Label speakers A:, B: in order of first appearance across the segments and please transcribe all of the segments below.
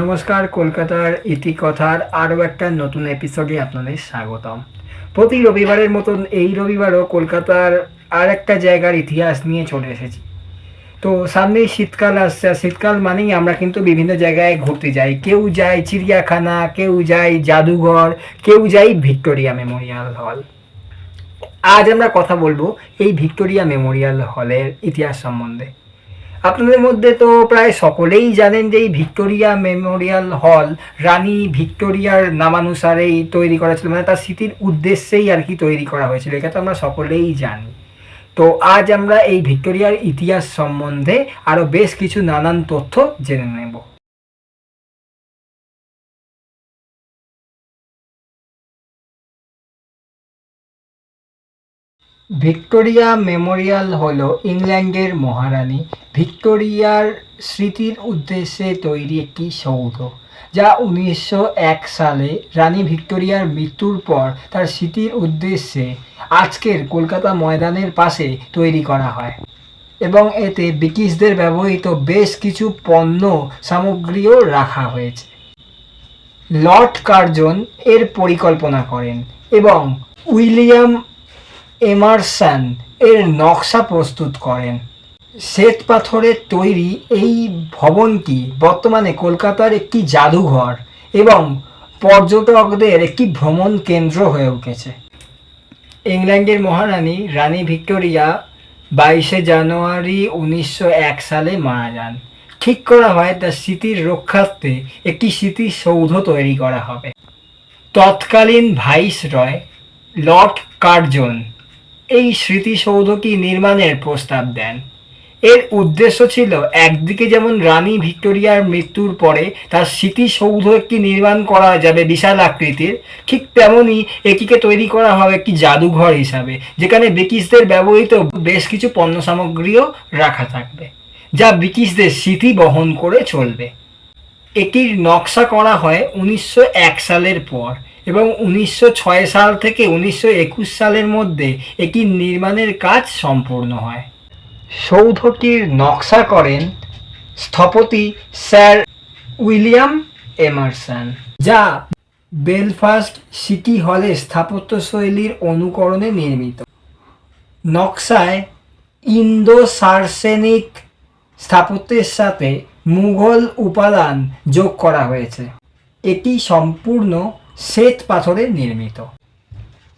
A: নমস্কার, কলকাতার ইতিকথার আরও একটা নতুন এপিসোডে আপনাদের স্বাগতম। প্রতি রবিবারের মতন এই রবিবারও কলকাতার আর একটা জায়গার ইতিহাস নিয়ে চলে এসেছি। তো সামনেই শীতকাল আসছে, আর শীতকাল মানেই আমরা কিন্তু বিভিন্ন জায়গায় ঘুরতে যাই। কেউ যায় চিড়িয়াখানা, কেউ যায় জাদুঘর, কেউ যায় ভিক্টোরিয়া মেমোরিয়াল হল। আজ আমরা কথা বলব এই ভিক্টোরিয়া মেমোরিয়াল হলের ইতিহাস সম্বন্ধে। আপনাদের মধ্যে তো প্রায় সকলেই জানেন যে এই ভিক্টোরিয়া মেমোরিয়াল হল, রানী ভিক্টোরিয়ার নামানুসারেই তৈরি করা ছিল মানে তার স্মৃতির উদ্দেশ্যেই আর কি তৈরি করা হয়েছিল, এটা তো আমরা সকলেই জানি। তো আজ আমরা এই ভিক্টোরিয়ার ইতিহাস সম্বন্ধে আরও বেশ কিছু নানান তথ্য জেনে নেব। ভিক্টোরিয়া মেমোরিয়াল হল ইংল্যান্ডের মহারানী ভিক্টোরিয়ার স্মৃতির উদ্দেশ্যে তৈরি একটি সৌধ, যা উনিশশো এক সালে রানী ভিক্টোরিয়ার মৃত্যুর পর তার স্মৃতির উদ্দেশ্যে আজকের কলকাতা ময়দানের পাশে তৈরি করা হয় এবং এতে ব্রিটিশদের ব্যবহৃত বেশ কিছু পণ্য সামগ্রীও রাখা হয়েছে। লর্ড কার্জন এর পরিকল্পনা করেন এবং উইলিয়াম এমারসন এর নকশা প্রস্তুত করেন। শ্বেত পাথরের তৈরি এই ভবনটি বর্তমানে কলকাতার একটি জাদুঘর এবং পর্যটকদের একটি ভ্রমণ কেন্দ্র হয়ে উঠেছে। ইংল্যান্ডের মহারানী রানী ভিক্টোরিয়া বাইশে জানুয়ারি উনিশশো এক সালে মারা যান। ঠিক করা হয় তার স্মৃতির রক্ষার্থে একটি স্মৃতিসৌধ তৈরি করা হবে। তৎকালীন ভাইস রয় লর্ড কার্জন এই স্মৃতিসৌধটি নির্মাণের প্রস্তাব দেন। এর উদ্দেশ্য ছিল একদিকে যেমন রানী ভিক্টোরিয়ার মৃত্যুর পরে তার স্মৃতিসৌধ একটি নির্মাণ করা যাবে বিশাল আকৃতির, ঠিক তেমনই এটিকে তৈরি করা হবে একটি জাদুঘর হিসাবে, যেখানে ব্রিটিশদের ব্যবহৃত বেশ কিছু পণ্য সামগ্রীও রাখা থাকবে, যা ব্রিটিশদের স্মৃতি বহন করে চলবে। এটির নকশা করা হয় উনিশশো এক সালের পর। এবং উনিশশো ছয় সাল থেকে উনিশশো একুশ সালের মধ্যে এটির নির্মাণের কাজ সম্পূর্ণ হয়। সৌধটির নকশা করেন স্থপতি স্যার উইলিয়াম এমারসন, যা বেলফাস্ট সিটি হলের স্থাপত্যশৈলীর অনুকরণে নির্মিত। নকশায় ইন্দো সার্সেনিক স্থাপত্যের সাথে মুঘল উপাদান যোগ করা হয়েছে। এটি সম্পূর্ণ শ্বেত পাথরে নির্মিত।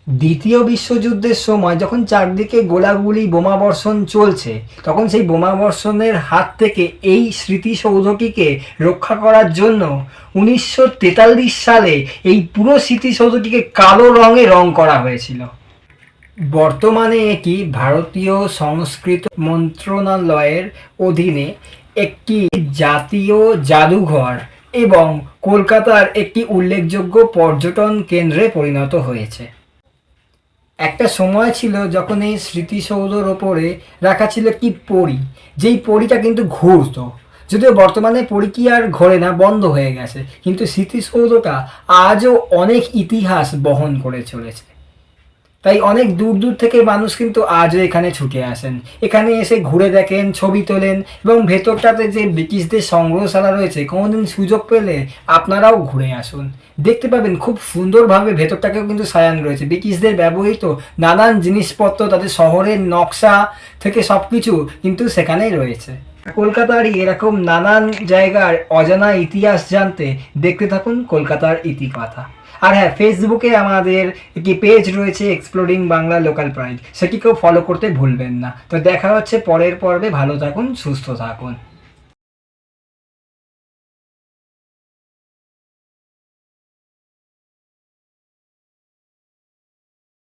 A: দ্বিতীয় বিশ্বযুদ্ধের সময় যখন চারদিকে গোলাগুলি বোমাবর্ষণ চলছে, তখন সেই বোমাবর্ষণের হাত থেকে এই স্মৃতিসৌধটিকে রক্ষা করার জন্য উনিশশো তেতাল্লিশ সালে এই পুরো স্মৃতিসৌধটিকে কালো রঙে রং করা হয়েছিল। বর্তমানে এটি ভারতীয় সংস্কৃত মন্ত্রণালয়ের অধীনে একটি জাতীয় জাদুঘর। এবং কলকাতার একটি উল্লেখযোগ্য পর্যটন কেন্দ্রে পরিণত হয়েছে। একটা সময় ছিল যখন এই স্মৃতিসৌধর ওপরে রাখা ছিল একটি পরি। যেই পরীটা কিন্তু ঘুরত। যদিও বর্তমানে পরি কি আর ঘোরে না, বন্ধ হয়ে গেছে। কিন্তু স্মৃতিসৌধটা আজও অনেক ইতিহাস বহন করে চলেছে। তাই অনেক দূর দূর থেকে মানুষ কিন্তু আজও এখানে ছুটে আসেন। এখানে এসে ঘুরে দেখেন, ছবি তোলেন এবং ভেতরটাতে যে ব্রিটিশদের সংগ্রহশালা রয়েছে, কোনোদিন সুযোগ পেলে আপনারাও ঘুরে আসুন। দেখতে পাবেন খুব সুন্দরভাবে ভেতরটাকেও কিন্তু সাজানো রয়েছে। ব্রিটিশদের ব্যবহৃত নানান জিনিসপত্র, তাদের শহরের নকশা থেকে সব কিছু কিন্তু সেখানেই রয়েছে। কলকাতারই এরকম নানান জায়গার অজানা ইতিহাস জানতে দেখতে থাকুন কলকাতার ইতিকথা। আর হ্যাঁ ফেসবুকে আমাদের একটি পেজ রয়েছে এক্সপ্লোরিং বাংলা লোকাল প্রাইড সেটিকেও ফলো করতে ভুলবেন না। তো দেখা হচ্ছে পরের পর্বে, ভালো থাকুন, সুস্থ থাকুন।